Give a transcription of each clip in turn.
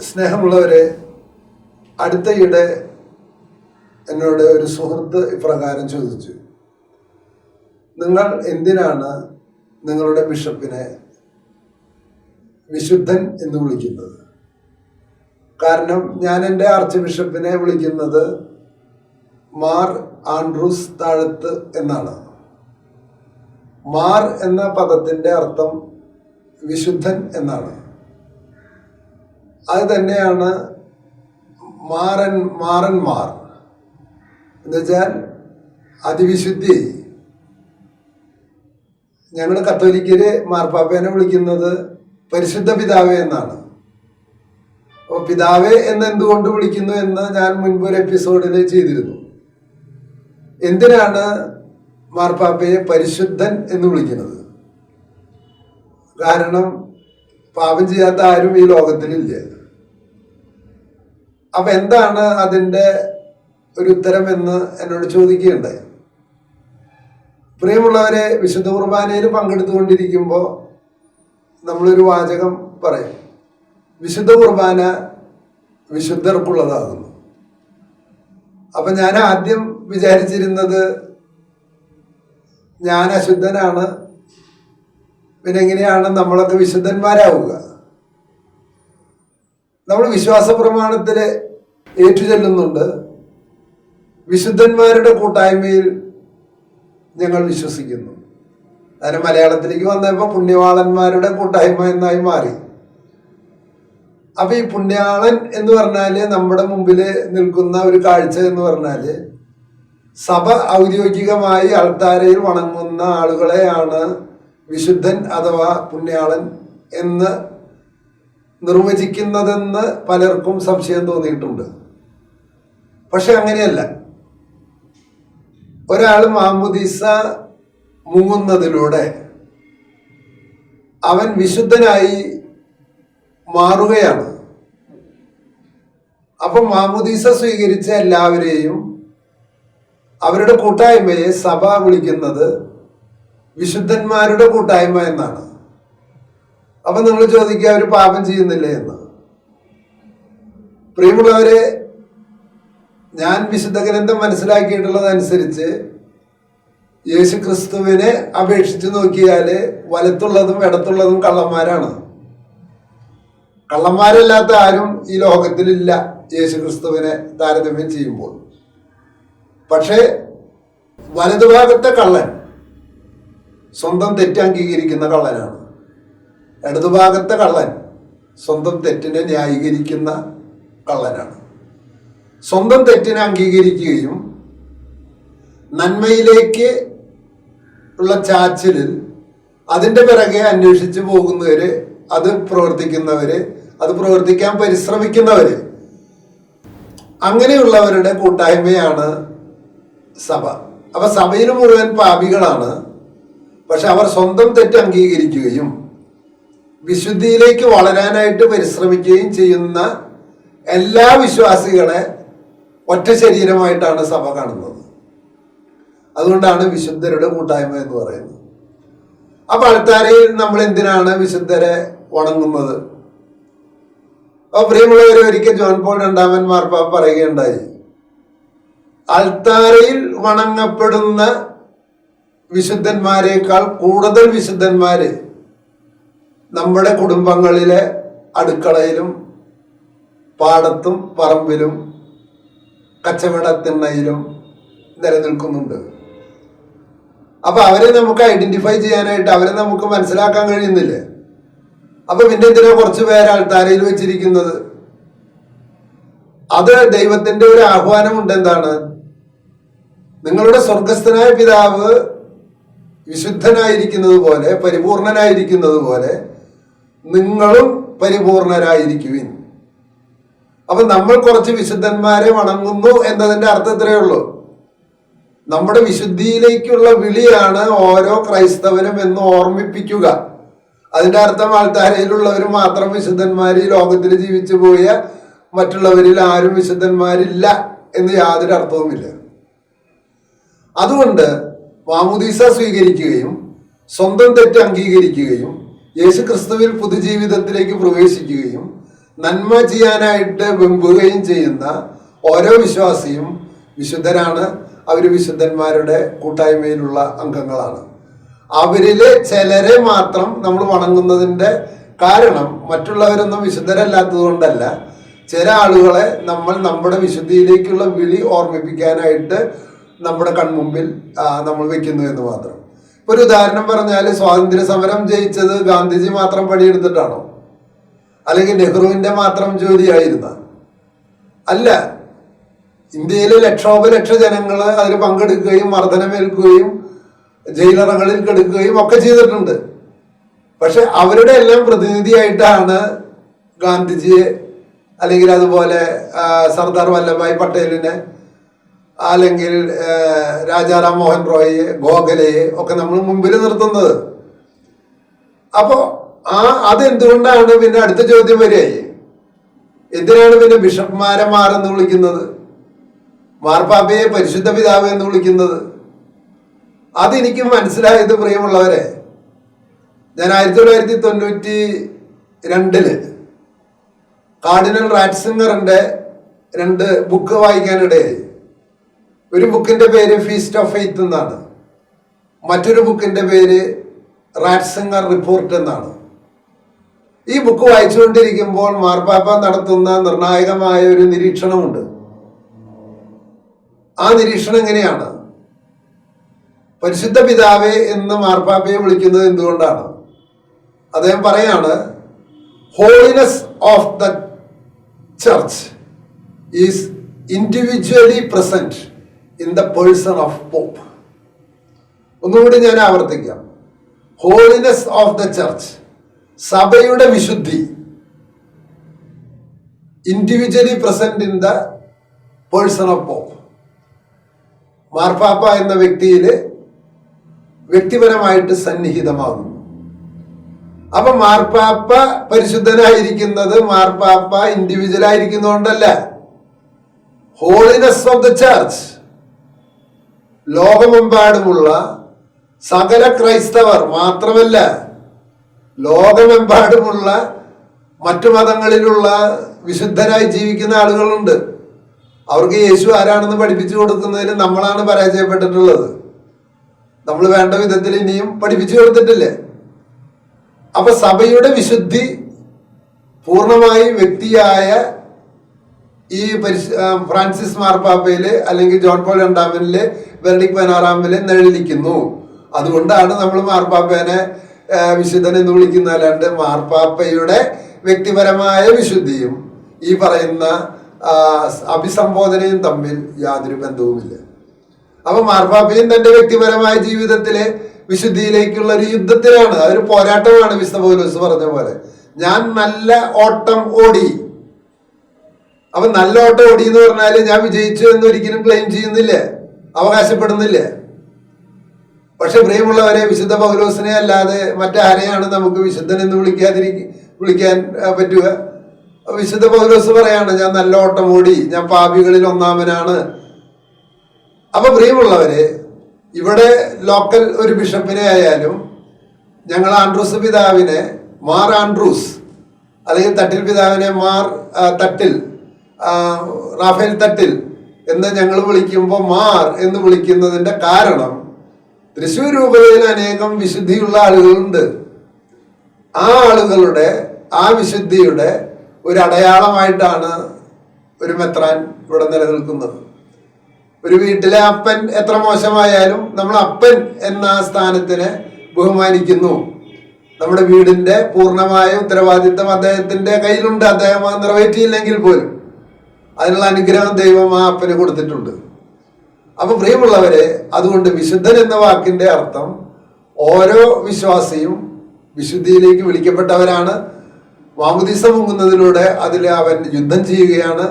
സ്നേഹമുള്ളവരെ അടുത്തയിടെ എന്നോട് ഒരു സുഹൃത്ത് ഇപ്രകാരം ചോദിച്ചു. നിങ്ങൾ എന്തിനാണ് നിങ്ങളുടെ ബിഷപ്പിനെ വിശുദ്ധൻ എന്ന് വിളിക്കുന്നത്? കാരണം ഞാൻ എന്റെ ആർച്ച് ബിഷപ്പിനെ വിളിക്കുന്നത് മാർ ആൻഡ്രൂസ് താഴത്ത് എന്നാണ്. മാർ എന്ന പദത്തിന്റെ അർത്ഥം വിശുദ്ധൻ എന്നാണ്. അത് തന്നെയാണ് മാറൻ മാറന്മാർ. എന്നുവെച്ചാൽ അതിവിശുദ്ധി. ഞങ്ങൾ കത്തോലിക്കര് മാർപ്പാപ്പേനെ വിളിക്കുന്നത് പരിശുദ്ധ പിതാവേ എന്നാണ്. അപ്പോൾ പിതാവേ എന്ന് എന്തുകൊണ്ട് വിളിക്കുന്നു എന്ന് ഞാൻ മുൻപ് ഒരു എപ്പിസോഡിൽ ചെയ്തിരുന്നു. എന്തിനാണ് മാർപ്പാപ്പയെ പരിശുദ്ധൻ എന്ന് വിളിക്കുന്നത്? കാരണം പാപം ചെയ്യാത്ത ആരും ഈ ലോകത്തിലില്ല അപ്പൊ എന്താണ് അതിന്റെ ഒരു ഉത്തരം എന്ന് എന്നോട് ചോദിക്കുകയുണ്ടായി. പ്രിയമുള്ളവരെ വിശുദ്ധ കുർബാനയിൽ പങ്കെടുത്തുകൊണ്ടിരിക്കുമ്പോൾ നമ്മളൊരു വാചകം പറയും. വിശുദ്ധ കുർബാന വിശുദ്ധർക്കുള്ളതാകുന്നു. അപ്പൊ ഞാൻ ആദ്യം വിചാരിച്ചിരുന്നത് ഞാൻ അശുദ്ധനാണ് പിന്നെ എങ്ങനെയാണ് നമ്മളൊക്കെ വിശുദ്ധന്മാരാവുക? നമ്മൾ വിശ്വാസ പ്രമാണത്തിൽ ഏറ്റുചൊല്ലുന്നുണ്ട്. വിശുദ്ധന്മാരുടെ കൂട്ടായ്മയിൽ ഞങ്ങൾ വിശ്വസിക്കുന്നു. അതിന് മലയാളത്തിലേക്ക് വന്നപ്പോൾ പുണ്യവാളന്മാരുടെ കൂട്ടായ്മ എന്നായി മാറി. അപ്പൊ ഈ പുണ്യാളൻ എന്ന് പറഞ്ഞാൽ നമ്മുടെ മുമ്പിൽ നിൽക്കുന്ന ഒരു കാഴ്ച എന്ന് പറഞ്ഞാൽ സഭ ഔദ്യോഗികമായി അൾത്താരയിൽ വണങ്ങുന്ന ആളുകളെയാണ് വിശുദ്ധൻ അഥവാ പുണ്യാളൻ എന്ന് നിർവചിക്കുന്നതെന്ന് പലർക്കും സംശയം തോന്നിയിട്ടുണ്ട്. പക്ഷെ അങ്ങനെയല്ല. ഒരാൾ മാമുദീസ മുങ്ങുന്നതിലൂടെ അവൻ വിശുദ്ധനായി മാറുകയാണ്. അപ്പൊ മാമുദീസ സ്വീകരിച്ച എല്ലാവരെയും അവരുടെ കൂട്ടായ്മയെ സഭ വിളിക്കുന്നത് വിശുദ്ധന്മാരുടെ കൂട്ടായ്മ എന്നാണ്. അപ്പൊ നിങ്ങൾ ചോദിക്കുക അവർ പാപം ചെയ്യുന്നില്ലേ എന്ന്. പ്രിയമുള്ളവരെ ഞാൻ വിശുദ്ധ ഗ്രന്ഥം മനസ്സിലാക്കിയിട്ടുള്ളതനുസരിച്ച് യേശു ക്രിസ്തുവിനെ അപേക്ഷിച്ച് നോക്കിയാൽ വലത്തുള്ളതും ഇടത്തുള്ളതും കള്ളന്മാരാണ്. കള്ളന്മാരല്ലാത്ത ആരും ഈ ലോകത്തിലില്ല യേശു ക്രിസ്തുവിനെ താരതമ്യം ചെയ്യുമ്പോൾ. പക്ഷേ വലതുഭാഗത്തെ കള്ളൻ സ്വന്തം തെറ്റ് അംഗീകരിക്കുന്ന കള്ളനാണ്. ഇടതുഭാഗത്തെ കള്ളൻ സ്വന്തം തെറ്റിനെ ന്യായീകരിക്കുന്ന കള്ളനാണ്. സ്വന്തം തെറ്റിനെ അംഗീകരിക്കുകയും നന്മയിലേക്ക് ഉള്ള ചാച്ചിലിൽ അതിന്റെ പിറകെ അന്വേഷിച്ച് പോകുന്നവര് അത് പ്രവർത്തിക്കുന്നവര് അത് പ്രവർത്തിക്കാൻ പരിശ്രമിക്കുന്നവര് അങ്ങനെയുള്ളവരുടെ കൂട്ടായ്മയാണ് സഭ. അപ്പൊ സഭയിൽ മുഴുവൻ പാപികളാണ് പക്ഷെ അവർ സ്വന്തം തെറ്റ് അംഗീകരിക്കുകയും വിശുദ്ധിയിലേക്ക് വളരാനായിട്ട് പരിശ്രമിക്കുകയും ചെയ്യുന്ന എല്ലാ വിശ്വാസികളെ ഒറ്റ ശരീരമായിട്ടാണ് സഭ കാണുന്നത്. അതുകൊണ്ടാണ് വിശുദ്ധരുടെ കൂട്ടായ്മ എന്ന് പറയുന്നത്. അപ്പൊ അൾത്താരയിൽ നമ്മൾ എന്തിനാണ് വിശുദ്ധരെ വണങ്ങുന്നത്? അപ്പൊ പ്രിയമുള്ളവരെ ഒരിക്കൽ ജോൺ പോൾ രണ്ടാമൻ മാർപ്പാ പറയുകയുണ്ടായി. അൾത്താരയിൽ വണങ്ങപ്പെടുന്ന വിശുദ്ധന്മാരെക്കാൾ കൂടുതൽ വിശുദ്ധന്മാര് നമ്മുടെ കുടുംബങ്ങളിലെ അടുക്കളയിലും പാടത്തും പറമ്പിലും കച്ചവടത്തിണ്ണയിലും നിലനിൽക്കുന്നുണ്ട്. അപ്പൊ അവരെ നമുക്ക് ഐഡന്റിഫൈ ചെയ്യാനായിട്ട് അവരെ നമുക്ക് മനസ്സിലാക്കാൻ കഴിയുന്നില്ലേ? അപ്പൊ പിന്നെ എന്തിനാ കുറച്ച് പേര് ആൾത്താരയിൽ വെച്ചിരിക്കുന്നത്? അത് ദൈവത്തിന്റെ ഒരു ആഹ്വാനമുണ്ട് എന്താണ്? നിങ്ങളുടെ സ്വർഗസ്ഥനായ പിതാവ് വിശുദ്ധനായിരിക്കുന്നത് പോലെ പരിപൂർണനായിരിക്കുന്നത് പോലെ നിങ്ങളും പരിപൂർണരായിരിക്കുവിൻ. അപ്പൊ നമ്മൾ കുറച്ച് വിശുദ്ധന്മാരെ വണങ്ങുന്നു എന്നതിന്റെ അർത്ഥം ഇത്രയേ ഉള്ളൂ. നമ്മുടെ വിശുദ്ധിയിലേക്കുള്ള വിളിയാണ് ഓരോ ക്രൈസ്തവനും എന്ന് ഓർമ്മിപ്പിക്കുക. അതിന്റെ അർത്ഥം ആൾത്താരയിലുള്ളവർ മാത്രം വിശുദ്ധന്മാർ ഈ ലോകത്തിൽ ജീവിച്ചു പോയ മറ്റുള്ളവരിൽ ആരും വിശുദ്ധന്മാരില്ല എന്ന് യാതൊരു അർത്ഥവുമില്ല. അതുകൊണ്ട് മാമുദീസ സ്വീകരിക്കുകയും സ്വന്തം തെറ്റ് അംഗീകരിക്കുകയും യേശു ക്രിസ്തുവിൽ പുതുജീവിതത്തിലേക്ക് പ്രവേശിക്കുകയും നന്മ ചെയ്യാനായിട്ട് വെമ്പുകയും ചെയ്യുന്ന ഓരോ വിശ്വാസിയും വിശുദ്ധരാണ്. അവർ വിശുദ്ധന്മാരുടെ കൂട്ടായ്മയിലുള്ള അംഗങ്ങളാണ്. അവരിലെ ചിലരെ മാത്രം നമ്മൾ വണങ്ങുന്നതിന്റെ കാരണം മറ്റുള്ളവരൊന്നും വിശുദ്ധരല്ലാത്തതുകൊണ്ടല്ല ചില ആളുകളെ നമ്മൾ നമ്മുടെ വിശുദ്ധിയിലേക്കുള്ള വിളി ഓർമ്മിപ്പിക്കാനായിട്ട് നമ്മുടെ കൺമുമ്പിൽ നമ്മൾ വെക്കുന്നു എന്ന് മാത്രം. ഇപ്പൊ ഒരു ഉദാഹരണം പറഞ്ഞാൽ സ്വാതന്ത്ര്യ സമരം ജയിച്ചത് ഗാന്ധിജി മാത്രം പണിയെടുത്തിട്ടാണോ? അല്ലെങ്കിൽ നെഹ്റുവിന്റെ മാത്രം ജോലിയായിരുന്ന? അല്ല. ഇന്ത്യയിലെ ലക്ഷോപലക്ഷ ജനങ്ങൾ അതിൽ പങ്കെടുക്കുകയും മർദ്ദനമേൽക്കുകയും ജയിലറകളിൽ കെടുക്കുകയും ഒക്കെ ചെയ്തിട്ടുണ്ട്. പക്ഷെ അവരുടെ എല്ലാം പ്രതിനിധിയായിട്ടാണ് ഗാന്ധിജിയെ അല്ലെങ്കിൽ അതുപോലെ സർദാർ വല്ലഭായ് പട്ടേലിനെ അല്ലെങ്കിൽ രാജാറാം മോഹൻ റോയിയെ ഗോഖലയെ ഒക്കെ നമ്മൾ മുമ്പിൽ നിർത്തുന്നത്. അപ്പോൾ ആ അതെന്തുകൊണ്ടാണ് പിന്നെ അടുത്ത ചോദ്യം വരികയായി? എന്തിനാണ് പിന്നെ ബിഷപ്പ്മാരെ മാറെന്ന് വിളിക്കുന്നത്? മാർപ്പാപ്പയെ പരിശുദ്ധ പിതാവ് എന്ന് വിളിക്കുന്നത്? അതെനിക്ക് മനസ്സിലായത് പ്രിയമുള്ളവരെ ഞാൻ ആയിരത്തി തൊള്ളായിരത്തി തൊണ്ണൂറ്റി രണ്ടിൽ കാർഡിനൽ റാറ്റ്സിംഗറിന്റെ രണ്ട് ബുക്ക് വായിക്കാനിടയായി. ഒരു ബുക്കിന്റെ പേര് ഫീസ്റ്റ് ഓഫ് ഫെയ്ത്ത് എന്നാണ്. മറ്റൊരു ബുക്കിന്റെ പേര് റാറ്റ്സംഗർ റിപ്പോർട്ട് എന്നാണ്. ഈ ബുക്ക് വായിച്ചുകൊണ്ടിരിക്കുമ്പോൾ മാർപ്പാപ്പ നടത്തുന്ന നിർണായകമായ ഒരു നിരീക്ഷണമുണ്ട്. ആ നിരീക്ഷണം എങ്ങനെയാണ്? പരിശുദ്ധ പിതാവേ എന്ന് മാർപ്പാപ്പയെ വിളിക്കുന്നത് എന്തുകൊണ്ടാണ്? അദ്ദേഹം പറയാണ് holiness of the church is individually present in the person of pope ഒന്നുകൂടി ഞാൻ ആവർത്തിക്കാം. ഹോളിനെസ് ഓഫ് ദ ചർച്ച് സഭയുടെ വിശുദ്ധി individually present in the person of pope മാർപ്പാപ്പ എന്ന വ്യക്തിയിൽ വ്യക്തിപരമായിട്ട് സന്നിഹിതമാകുന്നു. അപ്പൊ മാർപ്പാപ്പ പരിശുദ്ധനായിരിക്കുന്നത് മാർപ്പാപ്പ ഇൻഡിവിജ്വൽ ആയിരിക്കുന്നതുകൊണ്ടല്ല ഹോളിനെസ് ഓഫ് ദ ചർച്ച് ലോകമെമ്പാടുമുള്ള സകല ക്രൈസ്തവർ മാത്രമല്ല ലോകമെമ്പാടുമുള്ള മറ്റു മതങ്ങളിലുള്ള വിശുദ്ധരായി ജീവിക്കുന്ന ആളുകളുണ്ട്. അവർക്ക് യേശു ആരാണെന്ന് പഠിപ്പിച്ചു കൊടുക്കുന്നതിന് നമ്മളാണ് പരാജയപ്പെട്ടിട്ടുള്ളത്. നമ്മൾ വേണ്ട വിധത്തിൽ ഇനിയും പഠിപ്പിച്ചു കൊടുത്തിട്ടില്ലേ? അപ്പൊ സഭയുടെ വിശുദ്ധി പൂർണമായി വ്യക്തിയായ ഈ പരിശ ഫ്രാൻസിസ് മാർപ്പാപ്പയിൽ അല്ലെങ്കിൽ ജോൺ പോൾ രണ്ടാമനിൽ വെർണിക് പതിനാറാമിൽ നിഴലിക്കുന്നു. അതുകൊണ്ടാണ് നമ്മൾ മാർപ്പാപ്പേനെ വിശുദ്ധൻ എന്ന് വിളിക്കുന്ന അല്ലാണ്ട് മാർപ്പാപ്പയുടെ വ്യക്തിപരമായ വിശുദ്ധിയും ഈ പറയുന്ന അഭിസംബോധനയും തമ്മിൽ യാതൊരു ബന്ധവുമില്ല. അപ്പൊ മാർപ്പാപ്പയും തന്റെ വ്യക്തിപരമായ ജീവിതത്തിലെ വിശുദ്ധിയിലേക്കുള്ള ഒരു യുദ്ധത്തിലാണ്. അതൊരു പോരാട്ടമാണ് വിശുദ്ധ പോലീസ് പറഞ്ഞ പോലെ. ഞാൻ നല്ല ഓട്ടം ഓടി അപ്പൊ നല്ല ഓട്ടം ഓടി എന്ന് പറഞ്ഞാൽ ഞാൻ വിജയിച്ചു എന്ന് ഒരിക്കലും ക്ലെയിം ചെയ്യുന്നില്ലേ? അവകാശപ്പെടുന്നില്ലേ? പക്ഷെ പ്രിയമുള്ളവരെ വിശുദ്ധ പൗലോസിനെ അല്ലാതെ മറ്റാരെയാണ് നമുക്ക് വിശുദ്ധൻ എന്ന് വിളിക്കാതിരിക്കും വിളിക്കാൻ പറ്റുക? വിശുദ്ധ പൗലോസ് പറയാണ് ഞാൻ നല്ല ഓട്ടം ഓടി ഞാൻ പാപികളിൽ ഒന്നാമനാണ്. അപ്പൊ പ്രിയമുള്ളവരെ ഇവിടെ ലോക്കൽ ഒരു ബിഷപ്പിനെ ആയാലും ഞങ്ങൾ ആൻഡ്രൂസ് പിതാവിനെ മാർ ആൻഡ്രൂസ് അല്ലെങ്കിൽ തട്ടിൽ പിതാവിനെ മാർ തട്ടിൽ റാഫേൽ തട്ടിൽ എന്ന് ഞങ്ങൾ വിളിക്കുമ്പോൾ മാർ എന്ന് വിളിക്കുന്നതിന്റെ കാരണം തൃശ്ശൂർ രൂപതയിൽ അനേകം വിശുദ്ധിയുള്ള ആളുകളുണ്ട്. ആ ആളുകളുടെ ആ വിശുദ്ധിയുടെ ഒരു അടയാളമായിട്ടാണ് ഒരു മെത്രാൻ ഇവിടെ നിലനിൽക്കുന്നത്. ഒരു വീട്ടിലെ അപ്പൻ എത്ര മോശമായാലും നമ്മൾ അപ്പൻ എന്ന സ്ഥാനത്തിനെ ബഹുമാനിക്കുന്നു. നമ്മുടെ വീടിന്റെ പൂർണമായ ഉത്തരവാദിത്തം അദ്ദേഹത്തിന്റെ കയ്യിലുണ്ട്. അദ്ദേഹം നിറവേറ്റിയില്ലെങ്കിൽ പോലും. അതിനുള്ള അനുഗ്രഹം ദൈവം ആ അപ്പന് കൊടുത്തിട്ടുണ്ട്. അപ്പൊ പ്രിയമുള്ളവരെ അതുകൊണ്ട് വിശുദ്ധൻ എന്ന വാക്കിന്റെ അർത്ഥം ഓരോ വിശ്വാസിയും വിശുദ്ധിയിലേക്ക് വിളിക്കപ്പെട്ടവരാണ്. വാമുദീസ മുങ്ങുന്നതിലൂടെ അതിൽ അവൻ യുദ്ധം ചെയ്യുകയാണ്.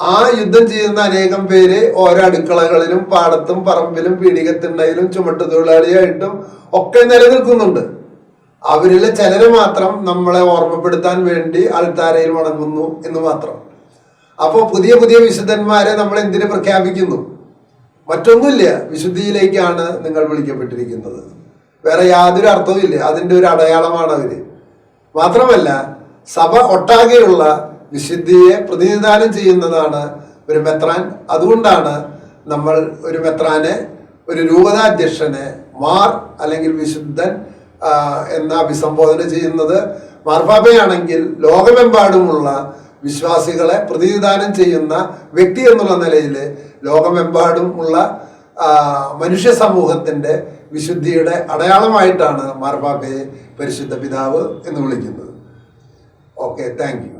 ആ യുദ്ധം ചെയ്യുന്ന അനേകം പേര് ഓരോ അടുക്കളകളിലും പാടത്തും പറമ്പിലും പീഡികത്തിണ്ടയിലും ചുമട്ടുതൊഴിലാളിയായിട്ടും ഒക്കെ നിലനിൽക്കുന്നുണ്ട്. അവരിലെ ചിലരെ മാത്രം നമ്മളെ ഓർമ്മപ്പെടുത്താൻ വേണ്ടി അൾത്താരയിൽ വണങ്ങുന്നു എന്ന് മാത്രം. അപ്പോൾ പുതിയ പുതിയ വിശുദ്ധന്മാരെ നമ്മൾ എന്തിനു പ്രഖ്യാപിക്കുന്നു? മറ്റൊന്നുമില്ല. വിശുദ്ധിയിലേക്കാണ് നിങ്ങൾ വിളിക്കപ്പെട്ടിരിക്കുന്നത്. വേറെ യാതൊരു അർത്ഥവും അതിന്റെ ഒരു അടയാളമാണ് അവർ. മാത്രമല്ല സഭ ഒട്ടാകെയുള്ള വിശുദ്ധിയെ പ്രതിനിധാനം ചെയ്യുന്നതാണ് ഒരു മെത്രാൻ. അതുകൊണ്ടാണ് നമ്മൾ ഒരു മെത്രാനെ ഒരു രൂപതാധ്യക്ഷനെ മാർ അല്ലെങ്കിൽ വിശുദ്ധൻ എന്ന അഭിസംബോധന ചെയ്യുന്നത്. മാർപ്പാപ്പയാണെങ്കിൽ ലോകമെമ്പാടുമുള്ള വിശ്വാസികളെ പ്രതിനിധാനം ചെയ്യുന്ന വ്യക്തി എന്നുള്ള നിലയിൽ ലോകമെമ്പാടും ഉള്ള മനുഷ്യ സമൂഹത്തിന്റെ വിശുദ്ധിയുടെ അടയാളമായിട്ടാണ് മാർപ്പാപ്പയെ പരിശുദ്ധ പിതാവ് എന്ന് വിളിക്കുന്നത്. Okay thank